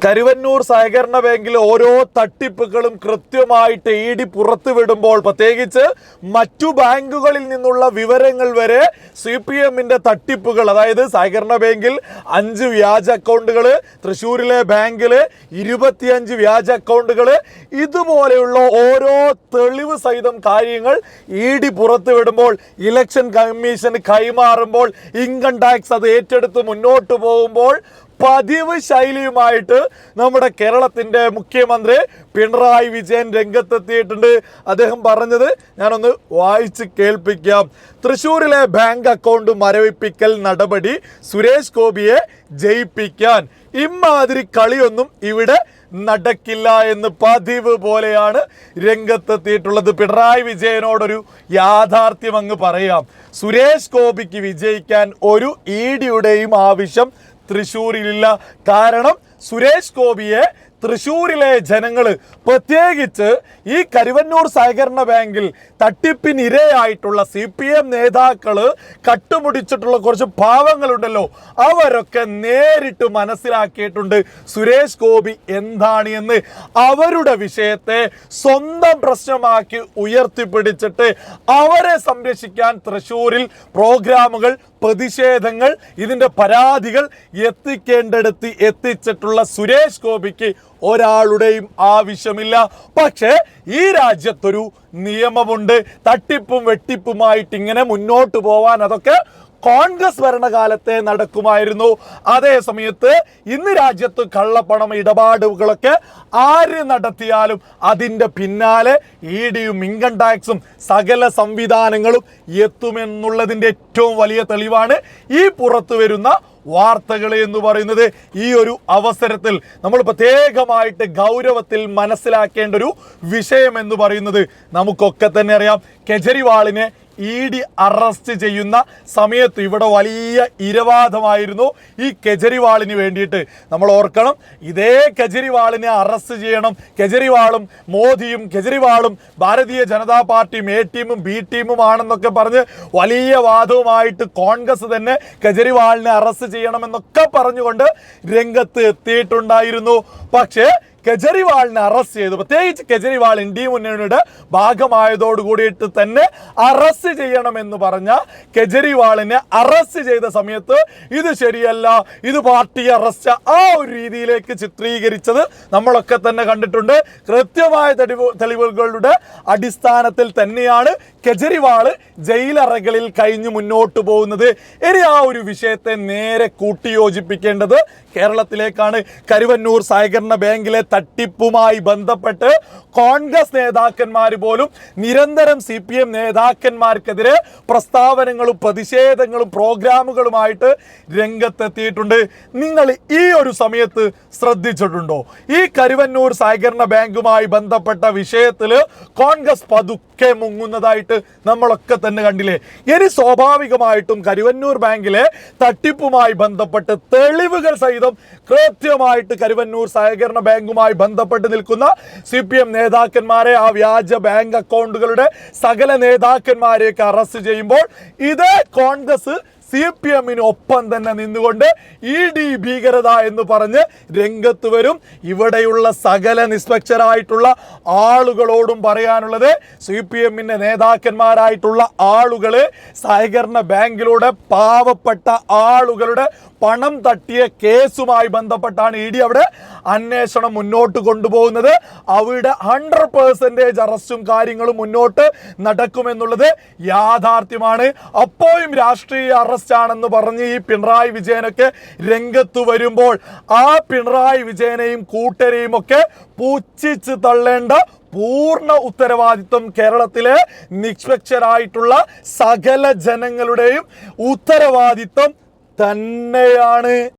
കരുവന്നൂർ സഹകരണ ബാങ്കിൽ ഓരോ തട്ടിപ്പുകളും കൃത്യമായിട്ട് ഇ ഡി പുറത്തുവിടുമ്പോൾ പ്രത്യേകിച്ച് മറ്റു ബാങ്കുകളിൽ നിന്നുള്ള വിവരങ്ങൾ വരെ സി പി എമ്മിന്റെ തട്ടിപ്പുകൾ അതായത് സഹകരണ ബാങ്കിൽ അഞ്ച് വ്യാജ അക്കൗണ്ടുകൾ തൃശ്ശൂരിലെ ബാങ്കിൽ ഇരുപത്തിയഞ്ച് വ്യാജ അക്കൗണ്ടുകൾ ഇതുപോലെയുള്ള ഓരോ തെളിവ് സഹിതം കാര്യങ്ങൾ ഇ ഡി പുറത്തുവിടുമ്പോൾ ഇലക്ഷൻ കമ്മീഷന് കൈമാറുമ്പോൾ ഇൻകം ടാക്സ് അത് ഏറ്റെടുത്ത് മുന്നോട്ട് പോകുമ്പോൾ പതിവ് ശൈലിയുമായിട്ട് നമ്മുടെ കേരളത്തിന്റെ മുഖ്യമന്ത്രി പിണറായി വിജയൻ രംഗത്തെത്തിയിട്ടുണ്ട്. അദ്ദേഹം പറഞ്ഞത് ഞാനൊന്ന് വായിച്ച് കേൾപ്പിക്കാം. തൃശ്ശൂരിലെ ബാങ്ക് അക്കൗണ്ട് മരവിപ്പിക്കൽ നടപടി സുരേഷ് ഗോപിയെ ജയിപ്പിക്കാൻ. ഇമാതിരി കളിയൊന്നും ഇവിടെ നടക്കില്ല എന്ന് പതിവ് പോലെയാണ് രംഗത്തെത്തിയിട്ടുള്ളത്. പിണറായി വിജയനോടൊരു യാഥാർത്ഥ്യം അങ്ങ് പറയാം. സുരേഷ് ഗോപിക്ക് വിജയിക്കാൻ ഒരു ഇ ഡിയുടെയും ആവശ്യം തൃശ്ശൂരിലില്ല. കാരണം സുരേഷ് ഗോപിയെ തൃശ്ശൂരിലെ ജനങ്ങൾ പ്രത്യേകിച്ച് ഈ കരുവന്നൂർ സഹകരണ ബാങ്കിൽ തട്ടിപ്പിനിരയായിട്ടുള്ള സി പി എം നേതാക്കൾ കട്ടുമുടിച്ചിട്ടുള്ള കുറച്ച് പാവങ്ങളുണ്ടല്ലോ അവരൊക്കെ നേരിട്ട് മനസ്സിലാക്കിയിട്ടുണ്ട് സുരേഷ് ഗോപി എന്താണ് എന്ന്. അവരുടെ വിഷയത്തെ സ്വന്തം പ്രശ്നമാക്കി ഉയർത്തിപ്പിടിച്ചിട്ട് അവരെ സംരക്ഷിക്കാൻ തൃശ്ശൂരിൽ പ്രോഗ്രാമുകൾ പ്രതിഷേധങ്ങൾ ഇതിന്റെ പരാതികൾ എത്തിക്കേണ്ടടുത്ത് എത്തിച്ചിട്ടുള്ള സുരേഷ് ഗോപിക്ക് ഒരാളുടെയും ആവശ്യമില്ല. പക്ഷേ ഈ രാജ്യത്തൊരു നിയമമുണ്ട്. തട്ടിപ്പും വെട്ടിപ്പുമായിട്ട് ഇങ്ങനെ മുന്നോട്ട് പോവാൻ അതൊക്കെ കോൺഗ്രസ് ഭരണകാലത്തെ നടക്കുമായിരുന്നു. അതേ സമയത്ത് ഇന്ന് രാജ്യത്ത് കള്ളപ്പണം ഇടപാടുകളൊക്കെ ആര് നടത്തിയാലും അതിന്റെ പിന്നാലെ ഇ ഡിയും ഇൻകം ടാക്സും സകല സംവിധാനങ്ങളും എത്തുമെന്നുള്ളതിന്റെ ഏറ്റവും വലിയ തെളിവാണ് ഈ പുറത്തു വരുന്ന വാർത്തകൾ എന്ന് പറയുന്നത് ഈ ഒരു അവസരത്തിൽ നമ്മൾ പ്രത്യേകമായിട്ട് ഗൗരവത്തിൽ മനസ്സിലാക്കേണ്ട ഒരു വിഷയം എന്ന് പറയുന്നത് നമുക്കൊക്കെ തന്നെ അറിയാം. കെജ്രിവാളിനെ ഇ ഡി അറസ്റ്റ് ചെയ്യുന്ന സമയത്ത് ഇവിടെ വലിയ ഇരവാദമായിരുന്നു ഈ കെജ്രിവാളിന് വേണ്ടിയിട്ട്. നമ്മൾ ഓർക്കണം ഇതേ കെജ്രിവാളിനെ അറസ്റ്റ് ചെയ്യണം. കെജ്രിവാളും മോദിയും കെജ്രിവാളും ഭാരതീയ ജനതാ പാർട്ടിയും എ ടീമും ബി ടീമും ആണെന്നൊക്കെ പറഞ്ഞ് വലിയ വാദവുമായിട്ട് കോൺഗ്രസ് തന്നെ കെജ്രിവാളിനെ അറസ്റ്റ് ചെയ്യണമെന്നൊക്കെ പറഞ്ഞുകൊണ്ട് രംഗത്ത് എത്തിയിട്ടുണ്ടായിരുന്നു. പക്ഷേ കെജ്രിവാളിനെ അറസ്റ്റ് ചെയ്തു. പ്രത്യേകിച്ച് കെജ്രിവാൾ ഇന്ത്യ മുന്നണിയുടെ ഭാഗമായതോടു കൂടിയിട്ട് തന്നെ അറസ്റ്റ് ചെയ്യണമെന്ന് പറഞ്ഞ കെജ്രിവാളിനെ അറസ്റ്റ് ചെയ്ത സമയത്ത് ഇത് ശരിയല്ല ഇത് പാർട്ടി അറസ്റ്റ് ആ ഒരു രീതിയിലേക്ക് ചിത്രീകരിച്ചത് നമ്മളൊക്കെ തന്നെ കണ്ടിട്ടുണ്ട്. കൃത്യമായ തെളിവ് തെളിവുകളുടെ അടിസ്ഥാനത്തിൽ തന്നെയാണ് കെജ്രിവാൾ ജയിലറകളിൽ കഴിഞ്ഞ് മുന്നോട്ട് പോകുന്നത്. ഇനി ആ ഒരു വിഷയത്തെ നേരെ കൂട്ടിയോജിപ്പിക്കേണ്ടത് കേരളത്തിലേക്കാണ്. കരുവന്നൂർ സഹകരണ ബാങ്കിലെ തട്ടിപ്പുമായി ബന്ധപ്പെട്ട് കോൺഗ്രസ് നേതാക്കന്മാർ പോലും നിരന്തരം സി പി എം നേതാക്കന്മാർക്കെതിരെ പ്രസ്താവനകളും പ്രതിഷേധങ്ങളും പ്രോഗ്രാമുകളുമായിട്ട് രംഗത്തെത്തിയിട്ടുണ്ട്. നിങ്ങൾ ഈ ഒരു സമയത്ത് ശ്രദ്ധിച്ചിട്ടുണ്ടോ? ഈ കരുവന്നൂർ സഹകരണ ബാങ്കുമായി ബന്ധപ്പെട്ട വിഷയത്തിൽ കോൺഗ്രസ് പതുക്കെ മുങ്ങുന്നതായിട്ട് നമ്മളൊക്കെ തന്നെ കണ്ടില്ലേ? ഇനി സ്വാഭാവികമായിട്ടും കരുവന്നൂർ ബാങ്കിലെ തട്ടിപ്പുമായി ബന്ധപ്പെട്ട് തെളിവുകൾ സഹിതം കൃത്യമായിട്ട് കരുവന്നൂർ സഹകരണ ബാങ്കുമായി ബന്ധപ്പെട്ട് നിൽക്കുന്ന സി പി എം നേതാക്കന്മാരെ ആ വ്യാജ ബാങ്ക് അക്കൗണ്ടുകളുടെ സകല നേതാക്കന്മാരെയൊക്കെ അറസ്റ്റ് ചെയ്യുമ്പോൾ ഇതേ കോൺഗ്രസ് സി പി എമ്മിന് ഒപ്പം തന്നെ നിന്നുകൊണ്ട് ഇ ഡി ഭീകരത എന്ന് പറഞ്ഞ് രംഗത്ത് വരും. ഇവിടെയുള്ള സകല നിഷ്പക്ഷരായിട്ടുള്ള ആളുകളോടും പറയാനുള്ളത് സി പി എമ്മിന്റെ നേതാക്കന്മാരായിട്ടുള്ള ആളുകൾ സഹകരണ ബാങ്കിലൂടെ പാവപ്പെട്ട ആളുകളുടെ പണം തട്ടിയ കേസുമായി ബന്ധപ്പെട്ടാണ് ഇ ഡി അവിടെ അന്വേഷണം മുന്നോട്ട് കൊണ്ടുപോകുന്നത്. അവിടെ ഹൺഡ്രഡ് പേഴ്സന്റേജ് അറസ്റ്റും കാര്യങ്ങളും മുന്നോട്ട് നടക്കുമെന്നുള്ളത് യാഥാർത്ഥ്യമാണ്. അപ്പോഴും രാഷ്ട്രീയ അറസ്റ്റ് ആണെന്ന് പറഞ്ഞ് ഈ പിണറായി വിജയനൊക്കെ രംഗത്ത് വരുമ്പോൾ ആ പിണറായി വിജയനെയും കൂട്ടരെയും ഒക്കെ പുച്ഛിച്ച് തള്ളേണ്ട പൂർണ ഉത്തരവാദിത്വം കേരളത്തിലെ നിഷ്പക്ഷരായിട്ടുള്ള സകല ജനങ്ങളുടെയും ഉത്തരവാദിത്വം തന്നെയാണ്.